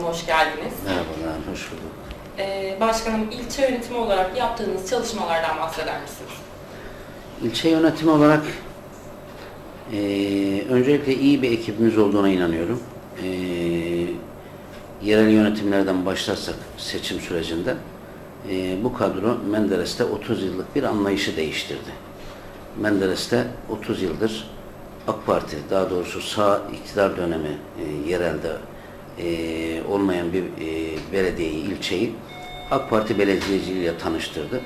başkanım, hoş geldiniz. Merhabalar, hoş bulduk. Ee, başkanım, ilçe yönetimi olarak yaptığınız çalışmalardan bahseder misiniz? İlçe yönetimi olarak eee, öncelikle iyi bir ekibimiz olduğuna inanıyorum. Eee, yerel yönetimlerden başlarsak seçim sürecinde eee, bu kadro Menderes'te 30 yıllık bir anlayışı değiştirdi. Menderes'te 30 yıldır AK Parti, daha doğrusu sağ iktidar dönemi eee, yerelde eee, olmayan bir eee, belediyeyi, ilçeyi AK Parti belediyeciliğiyle tanıştırdı.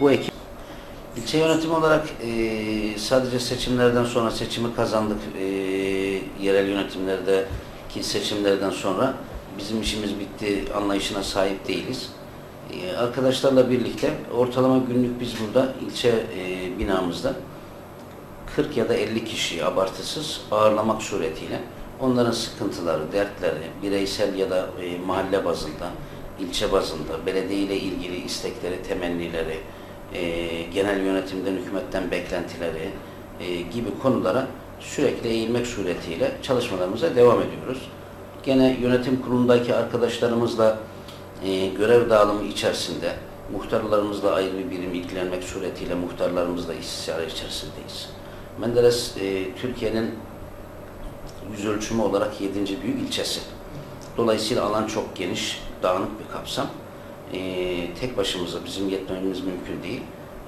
Bu ekip İlçe yönetimi olarak eee, sadece seçimlerden sonra seçimi kazandık. Eee, yerel yönetimlerdeki seçimlerden sonra bizim işimiz bitti anlayışına sahip değiliz. Eee, arkadaşlarla birlikte ortalama günlük biz burada ilçe eee, binamızda 40 ya da 50 kişiyi abartısız ağırlamak suretiyle onların sıkıntıları, dertleri, bireysel ya da e, mahalle bazında, ilçe bazında, belediye ilgili istekleri, temennileri, e, genel yönetimden, hükümetten beklentileri e, gibi konulara sürekli eğilmek suretiyle çalışmalarımıza devam ediyoruz. Gene yönetim kurulundaki arkadaşlarımızla e, görev dağılımı içerisinde muhtarlarımızla ayrı bir birim ilgilenmek suretiyle muhtarlarımızla istişare içerisindeyiz. Menderes e, Türkiye'nin yüz ölçümü olarak 7. büyük ilçesi. Dolayısıyla alan çok geniş, dağınık bir kapsam. E, tek başımıza bizim yetmemiz mümkün değil.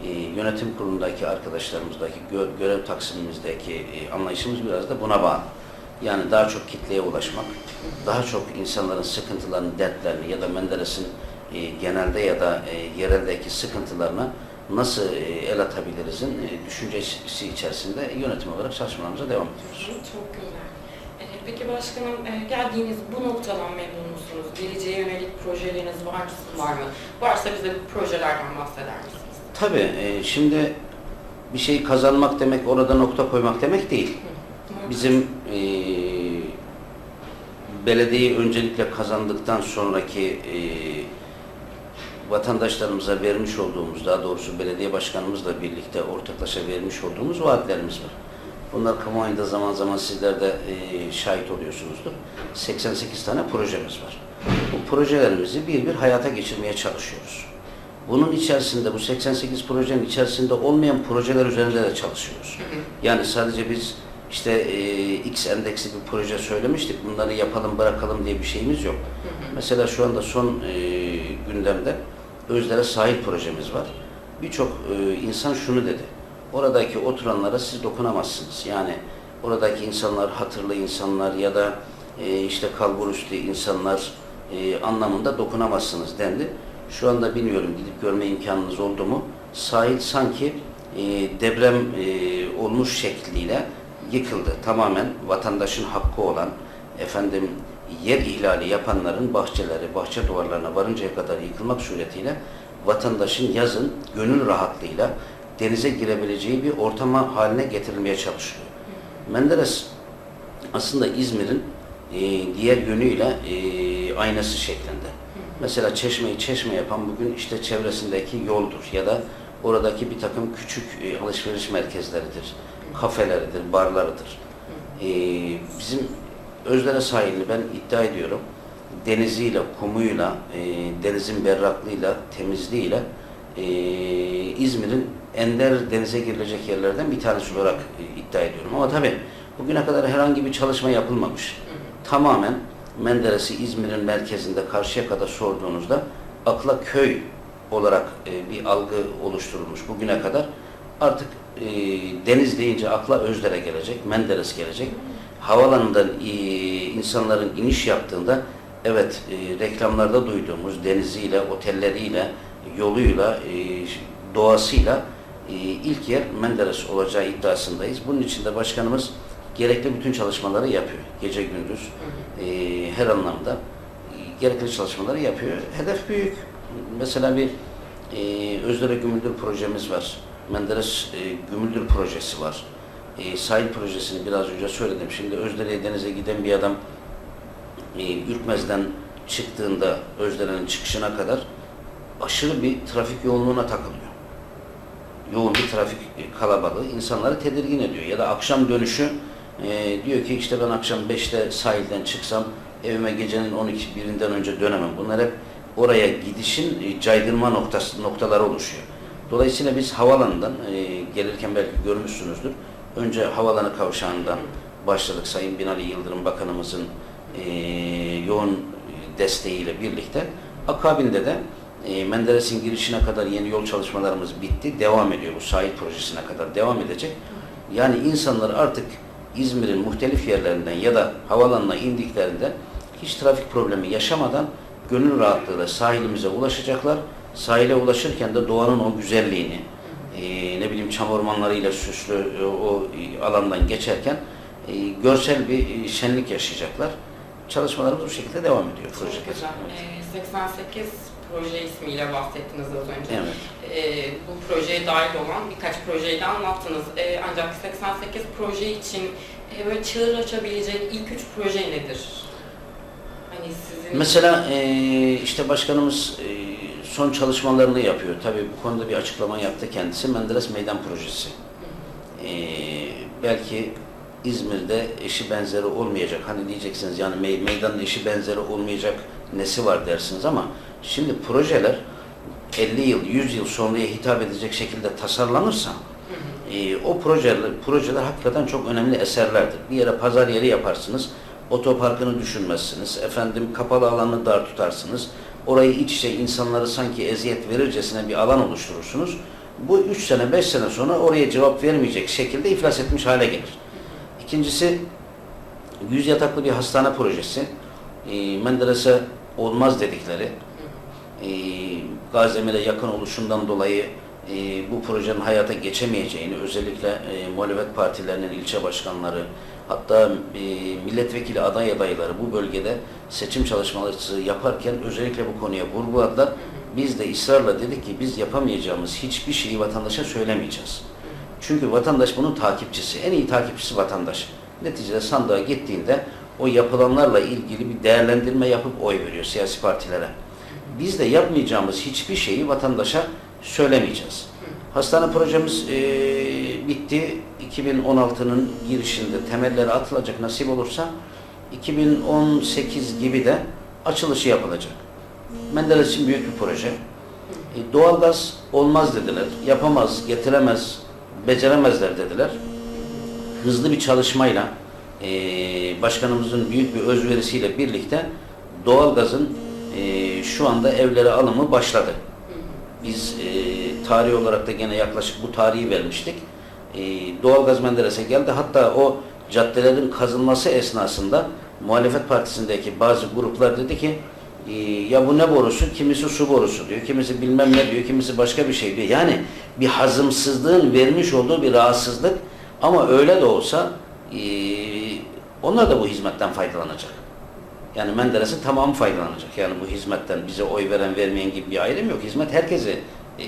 E, yönetim kurulundaki arkadaşlarımızdaki gö- görev taksimimizdeki e, anlayışımız biraz da buna bağlı. Yani daha çok kitleye ulaşmak, daha çok insanların sıkıntılarını, dertlerini ya da Menderes'in e, genelde ya da e, yereldeki sıkıntılarına nasıl e, el atabilirizin e, düşüncesi içerisinde yönetim olarak çalışmalarımıza devam ediyoruz. Çok güzel. Peki başkanım, e, geldiğiniz bu noktadan memnun musunuz? Geleceğe yönelik projeleriniz var, var mı? Varsa bize bu projelerden bahseder misiniz? Tabii e, şimdi bir şeyi kazanmak demek orada nokta koymak demek değil. Bizim e, belediyeyi öncelikle kazandıktan sonraki e, vatandaşlarımıza vermiş olduğumuz, daha doğrusu belediye başkanımızla birlikte ortaklaşa vermiş olduğumuz vaatlerimiz var. Bunlar kamuoyunda zaman zaman sizler de e, şahit oluyorsunuzdur. 88 tane projemiz var. Bu projelerimizi bir bir hayata geçirmeye çalışıyoruz. Bunun içerisinde, bu 88 projenin içerisinde olmayan projeler üzerinde de çalışıyoruz. Yani sadece biz işte e, X endeksli bir proje söylemiştik, bunları yapalım bırakalım diye bir şeyimiz yok. Mesela şu anda son e, gündemde Özdere sahil projemiz var. Birçok e, insan şunu dedi, oradaki oturanlara siz dokunamazsınız. Yani oradaki insanlar hatırlı insanlar ya da e, işte kalburüstü insanlar e, anlamında dokunamazsınız dendi. Şu anda bilmiyorum gidip görme imkanınız oldu mu? Sahil sanki e, deprem e, olmuş şekliyle yıkıldı. Tamamen vatandaşın hakkı olan efendim yer ihlali yapanların bahçeleri, bahçe duvarlarına varıncaya kadar yıkılmak suretiyle vatandaşın yazın gönül rahatlığıyla denize girebileceği bir ortama haline getirilmeye çalışılıyor. Menderes aslında İzmir'in e, diğer yönüyle e, aynası şeklinde. Mesela çeşmeyi çeşme yapan bugün işte çevresindeki yoldur ya da oradaki bir takım küçük e, alışveriş merkezleridir, kafeleridir, barlarıdır. E, bizim Özdere sahilini ben iddia ediyorum deniziyle, kumuyla, e, denizin berraklığıyla, temizliğiyle e, İzmir'in ender denize girilecek yerlerden bir tanesi olarak e, iddia ediyorum. Ama tabii bugüne kadar herhangi bir çalışma yapılmamış. Tamamen Menderes'i İzmir'in merkezinde karşıya kadar sorduğunuzda akla köy olarak e, bir algı oluşturulmuş bugüne kadar. Artık e, deniz deyince akla Özdere gelecek, Menderes gelecek. Havalanından insanların iniş yaptığında evet reklamlarda duyduğumuz deniziyle, otelleriyle, yoluyla, e, doğasıyla ilk yer Menderes olacağı iddiasındayız. Bunun için de başkanımız gerekli bütün çalışmaları yapıyor. Gece gündüz e, her anlamda gerekli çalışmaları yapıyor. Hedef büyük. Mesela bir e, Özdere Gümüldür projemiz var. Menderes e, Gümüldür projesi var. Sahil projesini biraz önce söyledim. Şimdi Özdere'ye denize giden bir adam Ürkmez'den çıktığında Özdere'nin çıkışına kadar aşırı bir trafik yoğunluğuna takılıyor. Yoğun bir trafik e, kalabalığı insanları tedirgin ediyor. Ya da akşam dönüşü e, diyor ki işte ben akşam 5'te sahilden çıksam evime gecenin 12 birinden önce dönemem. Bunlar hep oraya gidişin e, caydırma noktası noktaları oluşuyor. Dolayısıyla biz havalandan e, gelirken belki görmüşsünüzdür. Önce havalanı kavşağından başladık Sayın Binali Yıldırım Bakanımızın e, yoğun desteğiyle birlikte. Akabinde de e, Menderes'in girişine kadar yeni yol çalışmalarımız bitti. Devam ediyor bu sahil projesine kadar devam edecek. Yani insanlar artık İzmir'in muhtelif yerlerinden ya da havalanına indiklerinde hiç trafik problemi yaşamadan gönül rahatlığıyla sahilimize ulaşacaklar. Sahile ulaşırken de doğanın o güzelliğini, e, ne bileyim çam ormanlarıyla süslü e, o e, alandan geçerken e, görsel bir e, şenlik yaşayacaklar. Çalışmalarımız bu şekilde devam ediyor. Çok Proje güzel. Ee, 88 proje ismiyle bahsettiniz az önce. Evet. Ee, bu projeye dahil olan birkaç projeyi de anlattınız. Ee, ancak 88 proje için e, böyle çığır açabilecek ilk üç proje nedir? Hani sizin... Mesela e, işte başkanımız e, son çalışmalarını yapıyor. Tabii bu konuda bir açıklama yaptı kendisi. Menderes Meydan Projesi. E, belki İzmir'de eşi benzeri olmayacak. Hani diyeceksiniz yani me- meydanın eşi benzeri olmayacak nesi var dersiniz ama şimdi projeler 50 yıl, 100 yıl sonraya hitap edecek şekilde tasarlanırsa e, o projeler, projeler hakikaten çok önemli eserlerdir. Bir yere pazar yeri yaparsınız, otoparkını düşünmezsiniz, efendim kapalı alanı dar tutarsınız, orayı iç içe insanları sanki eziyet verircesine bir alan oluşturursunuz. Bu 3 sene, 5 sene sonra oraya cevap vermeyecek şekilde iflas etmiş hale gelir. İkincisi, 100 yataklı bir hastane projesi. E, Menderes'e olmaz dedikleri, e, Gazemir'e yakın oluşundan dolayı e, bu projenin hayata geçemeyeceğini, özellikle e, muhalefet partilerinin ilçe başkanları, hatta e, milletvekili aday adayları bu bölgede seçim çalışmaları yaparken özellikle bu konuya vurguladılar. Biz de ısrarla dedik ki biz yapamayacağımız hiçbir şeyi vatandaşa söylemeyeceğiz. Çünkü vatandaş bunun takipçisi. En iyi takipçisi vatandaş. Neticede sandığa gittiğinde o yapılanlarla ilgili bir değerlendirme yapıp oy veriyor siyasi partilere. Biz de yapmayacağımız hiçbir şeyi vatandaşa söylemeyeceğiz. Hastane projemiz e, bitti. 2016'nın girişinde temelleri atılacak nasip olursa 2018 gibi de açılışı yapılacak. Menderes için büyük bir proje. E, doğalgaz olmaz dediler. Yapamaz, getiremez, beceremezler dediler. Hızlı bir çalışmayla e, başkanımızın büyük bir özverisiyle birlikte doğalgazın e, şu anda evlere alımı başladı. Biz e, tarih olarak da gene yaklaşık bu tarihi vermiştik. E, doğalgaz Menderes'e geldi. Hatta o caddelerin kazılması esnasında muhalefet partisindeki bazı gruplar dedi ki e, ya bu ne borusu? Kimisi su borusu diyor, kimisi bilmem ne diyor, kimisi başka bir şey diyor. Yani bir hazımsızlığın vermiş olduğu bir rahatsızlık ama öyle de olsa e, onlar da bu hizmetten faydalanacak. Yani Menderes'in tamamı faydalanacak. Yani bu hizmetten bize oy veren vermeyen gibi bir ayrım yok. Hizmet herkesi e,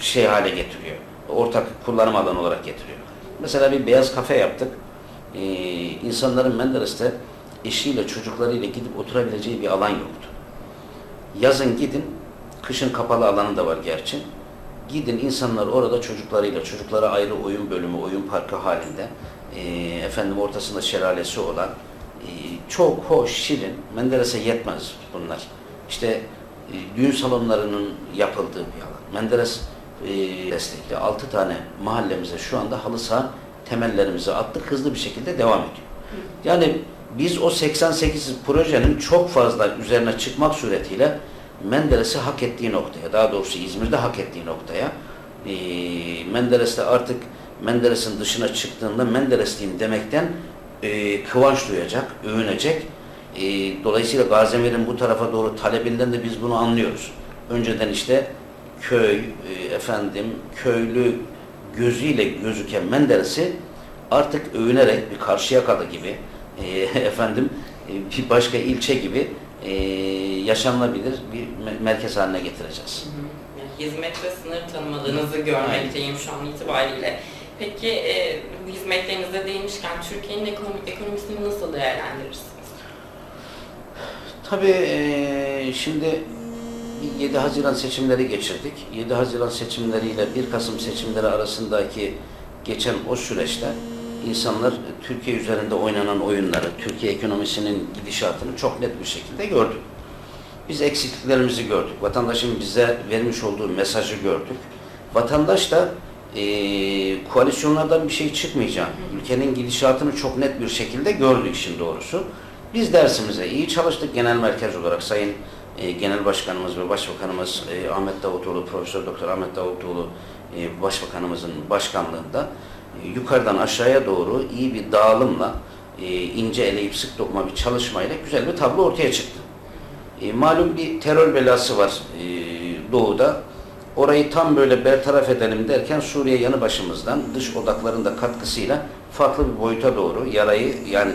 şey hale getiriyor. Ortak kullanım alanı olarak getiriyor. Mesela bir beyaz kafe yaptık. E, insanların Menderes'te eşiyle çocuklarıyla gidip oturabileceği bir alan yoktu. Yazın gidin, kışın kapalı alanı da var gerçi. Gidin insanlar orada çocuklarıyla, çocuklara ayrı oyun bölümü, oyun parkı halinde, e, efendim ortasında şelalesi olan, çok hoş, şirin, Menderes'e yetmez bunlar. İşte e, düğün salonlarının yapıldığı bir alan. Menderes e, destekli 6 tane mahallemize şu anda halı saha temellerimizi attık, hızlı bir şekilde devam ediyor. Yani biz o 88 projenin çok fazla üzerine çıkmak suretiyle Menderes'i hak ettiği noktaya, daha doğrusu İzmir'de hak ettiği noktaya, e, Menderes'te artık Menderes'in dışına çıktığında Menderesliyim demekten e, kıvanç duyacak, övünecek. E, dolayısıyla Gazemir'in bu tarafa doğru talebinden de biz bunu anlıyoruz. Önceden işte köy, e, efendim köylü gözüyle gözüken Menderes'i artık övünerek bir Karşıyakalı gibi, e, efendim e, bir başka ilçe gibi e, yaşanılabilir bir me- merkez haline getireceğiz. Yani hizmet ve sınır tanımadığınızı görmekteyim şu an itibariyle. Peki e, bu hizmetlerinize değinmişken Türkiye'nin ekonomi, ekonomisini nasıl değerlendirirsiniz? Tabii eee, şimdi bir 7 Haziran seçimleri geçirdik. 7 Haziran seçimleriyle 1 Kasım seçimleri arasındaki geçen o süreçte insanlar Türkiye üzerinde oynanan oyunları, Türkiye ekonomisinin gidişatını çok net bir şekilde gördü. Biz eksikliklerimizi gördük. Vatandaşın bize vermiş olduğu mesajı gördük. Vatandaş da eee koalisyonlardan bir şey çıkmayacağını, ülkenin gidişatını çok net bir şekilde gördü işin doğrusu. Biz dersimize iyi çalıştık genel merkez olarak Sayın e, Genel Başkanımız ve Başbakanımız e, Ahmet Davutoğlu, Profesör Doktor Ahmet Davutoğlu e, Başbakanımızın başkanlığında e, yukarıdan aşağıya doğru iyi bir dağılımla e, ince eleyip sık dokuma bir çalışmayla güzel bir tablo ortaya çıktı. E, malum bir terör belası var e, doğuda. Orayı tam böyle bertaraf edelim derken Suriye yanı başımızdan dış odakların da katkısıyla farklı bir boyuta doğru yarayı yani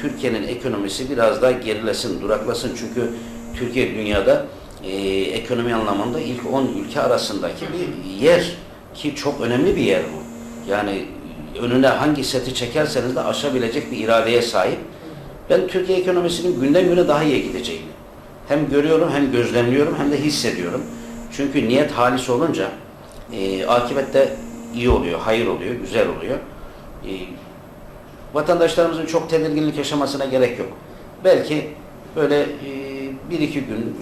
Türkiye'nin ekonomisi biraz daha gerilesin, duraklasın. Çünkü Türkiye dünyada e, ekonomi anlamında ilk 10 ülke arasındaki bir yer ki çok önemli bir yer bu. Yani önüne hangi seti çekerseniz de aşabilecek bir iradeye sahip. Ben Türkiye ekonomisinin günden güne daha iyi gideceğini hem görüyorum hem gözlemliyorum hem de hissediyorum. Çünkü niyet halis olunca e, akibette iyi oluyor, hayır oluyor, güzel oluyor. E, vatandaşlarımızın çok tedirginlik yaşamasına gerek yok. Belki böyle e, bir iki gün,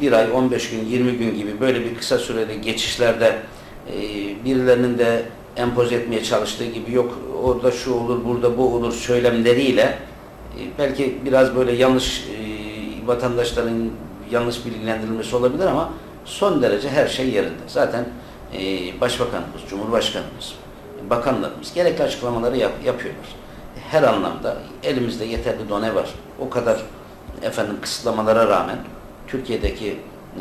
bir ay, 15 gün, 20 gün gibi böyle bir kısa süreli geçişlerde e, birilerinin de empoze etmeye çalıştığı gibi yok orada şu olur, burada bu olur söylemleriyle e, belki biraz böyle yanlış e, vatandaşların yanlış bilgilendirilmesi olabilir ama son derece her şey yerinde. Zaten e, Başbakanımız, Cumhurbaşkanımız, bakanlarımız gerekli açıklamaları yap, yapıyorlar. Her anlamda elimizde yeterli done var. O kadar efendim kısıtlamalara rağmen Türkiye'deki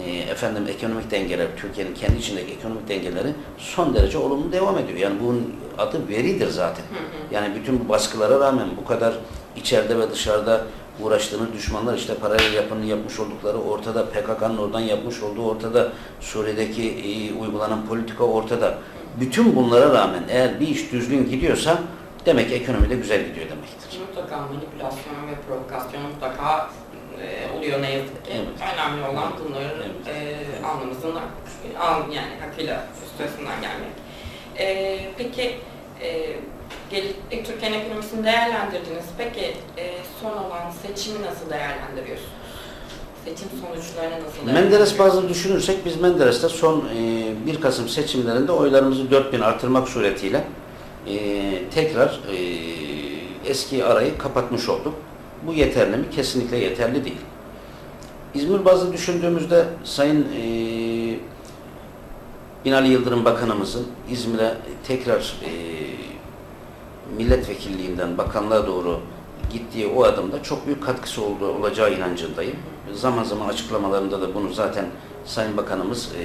e, efendim ekonomik dengeler, Türkiye'nin kendi içindeki ekonomik dengeleri son derece olumlu devam ediyor. Yani bunun adı veridir zaten. Yani bütün bu baskılara rağmen bu kadar içeride ve dışarıda uğraştığını düşmanlar işte paralel yapının yapmış oldukları ortada, PKK'nın oradan yapmış olduğu ortada, Suriye'deki e, uygulanan politika ortada. Bütün bunlara rağmen eğer bir iş düzgün gidiyorsa demek ki ekonomi de güzel gidiyor demektir. Mutlaka manipülasyon ve provokasyon mutlaka e, oluyor ne yazık ki. Evet. Önemli olan bunların Evet. e, alnımızın al, yani hakkıyla üstesinden gelmek. E, peki e, Türkiye'nin ekonomisini değerlendirdiniz. Peki e, son olan seçimi nasıl değerlendiriyorsunuz? Seçim sonuçlarını nasıl Menderes bazlı düşünürsek biz Menderes'te son e, 1 Kasım seçimlerinde oylarımızı 4000 artırmak suretiyle e, tekrar e, eski arayı kapatmış olduk. Bu yeterli mi? Kesinlikle yeterli değil. İzmir bazlı düşündüğümüzde Sayın e, Binali Yıldırım Bakanımızın İzmir'e tekrar e, milletvekilliğinden bakanlığa doğru gittiği o adımda çok büyük katkısı olduğu olacağı inancındayım. Zaman zaman açıklamalarında da bunu zaten Sayın Bakanımız e,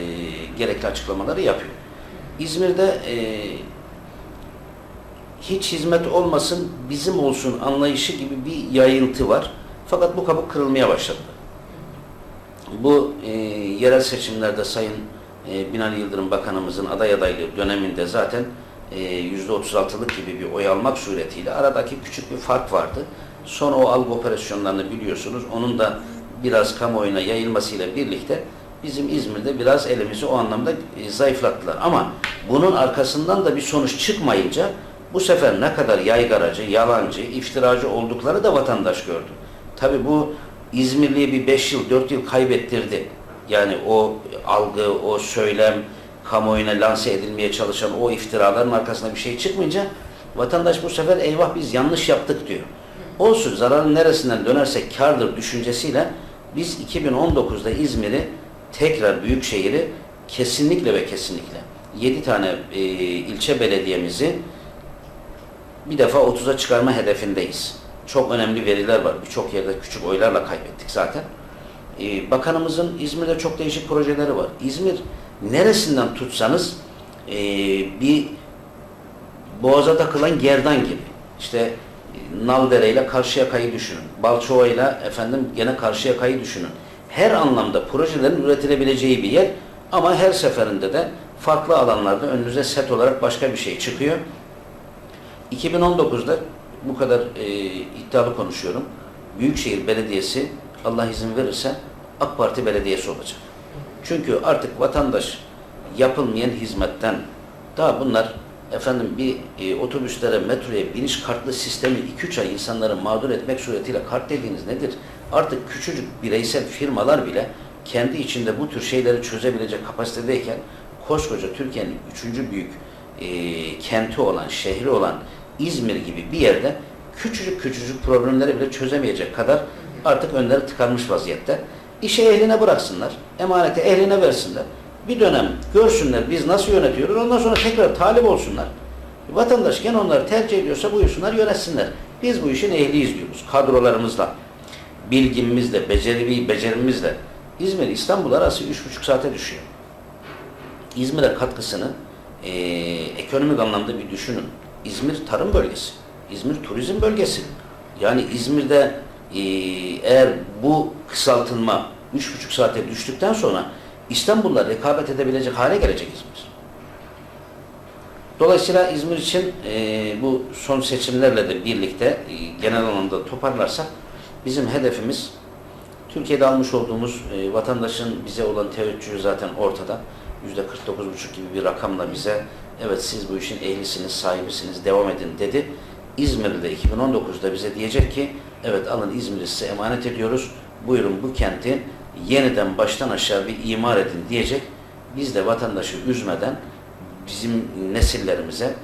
gerekli açıklamaları yapıyor. İzmir'de e, hiç hizmet olmasın, bizim olsun anlayışı gibi bir yayıntı var. Fakat bu kabuk kırılmaya başladı. Bu e, yerel seçimlerde Sayın e, Binali Yıldırım Bakanımızın aday adaylığı döneminde zaten e, %36'lık gibi bir oy almak suretiyle aradaki küçük bir fark vardı. Sonra o algı operasyonlarını biliyorsunuz. Onun da biraz kamuoyuna yayılmasıyla birlikte bizim İzmir'de biraz elimizi o anlamda e, zayıflattılar. Ama bunun arkasından da bir sonuç çıkmayınca bu sefer ne kadar yaygaracı, yalancı, iftiracı oldukları da vatandaş gördü. Tabi bu İzmirli'yi bir 5 yıl, 4 yıl kaybettirdi. Yani o algı, o söylem, kamuoyuna lanse edilmeye çalışan o iftiraların arkasında bir şey çıkmayınca vatandaş bu sefer eyvah biz yanlış yaptık diyor. Olsun zararın neresinden dönersek kardır düşüncesiyle biz 2019'da İzmir'i tekrar büyük şehri kesinlikle ve kesinlikle 7 tane e, ilçe belediyemizi bir defa 30'a çıkarma hedefindeyiz. Çok önemli veriler var. Birçok yerde küçük oylarla kaybettik zaten. Ee, bakanımızın İzmir'de çok değişik projeleri var. İzmir neresinden tutsanız ee, bir boğaza takılan gerdan gibi. İşte e, Naldere ile Karşıyaka'yı düşünün. Balçova ile efendim gene Karşıyaka'yı düşünün. Her anlamda projelerin üretilebileceği bir yer ama her seferinde de farklı alanlarda önünüze set olarak başka bir şey çıkıyor. 2019'da bu kadar e, iddialı konuşuyorum. Büyükşehir Belediyesi Allah izin verirse AK Parti Belediyesi olacak. Çünkü artık vatandaş yapılmayan hizmetten daha bunlar efendim bir e, otobüslere, metroya biniş kartlı sistemi 2-3 ay insanları mağdur etmek suretiyle kart dediğiniz nedir? Artık küçücük bireysel firmalar bile kendi içinde bu tür şeyleri çözebilecek kapasitedeyken koskoca Türkiye'nin üçüncü büyük e, kenti olan, şehri olan İzmir gibi bir yerde küçücük küçücük problemleri bile çözemeyecek kadar artık önleri tıkanmış vaziyette. İşi ehline bıraksınlar, emaneti ehline versinler. Bir dönem görsünler biz nasıl yönetiyoruz, ondan sonra tekrar talip olsunlar. Vatandaş gene onları tercih ediyorsa buyursunlar yönetsinler. Biz bu işin ehliyiz diyoruz. Kadrolarımızla, bilgimizle, beceri, becerimizle. İzmir, İstanbul arası üç buçuk saate düşüyor. İzmir'e katkısını eee, ekonomik anlamda bir düşünün. İzmir tarım bölgesi. İzmir turizm bölgesi. Yani İzmir'de eee, eğer bu kısaltılma üç buçuk saate düştükten sonra İstanbul'la rekabet edebilecek hale gelecek İzmir. Dolayısıyla İzmir için eee, bu son seçimlerle de birlikte eee, genel anlamda toparlarsak bizim hedefimiz Türkiye'de almış olduğumuz eee, vatandaşın bize olan teveccühü zaten ortada. Yüzde 49,5 gibi bir rakamla bize evet siz bu işin ehlisiniz, sahibisiniz, devam edin dedi. İzmir'de 2019'da bize diyecek ki evet alın İzmir'i size emanet ediyoruz. Buyurun bu kenti yeniden baştan aşağı bir imar edin diyecek. Biz de vatandaşı üzmeden bizim nesillerimize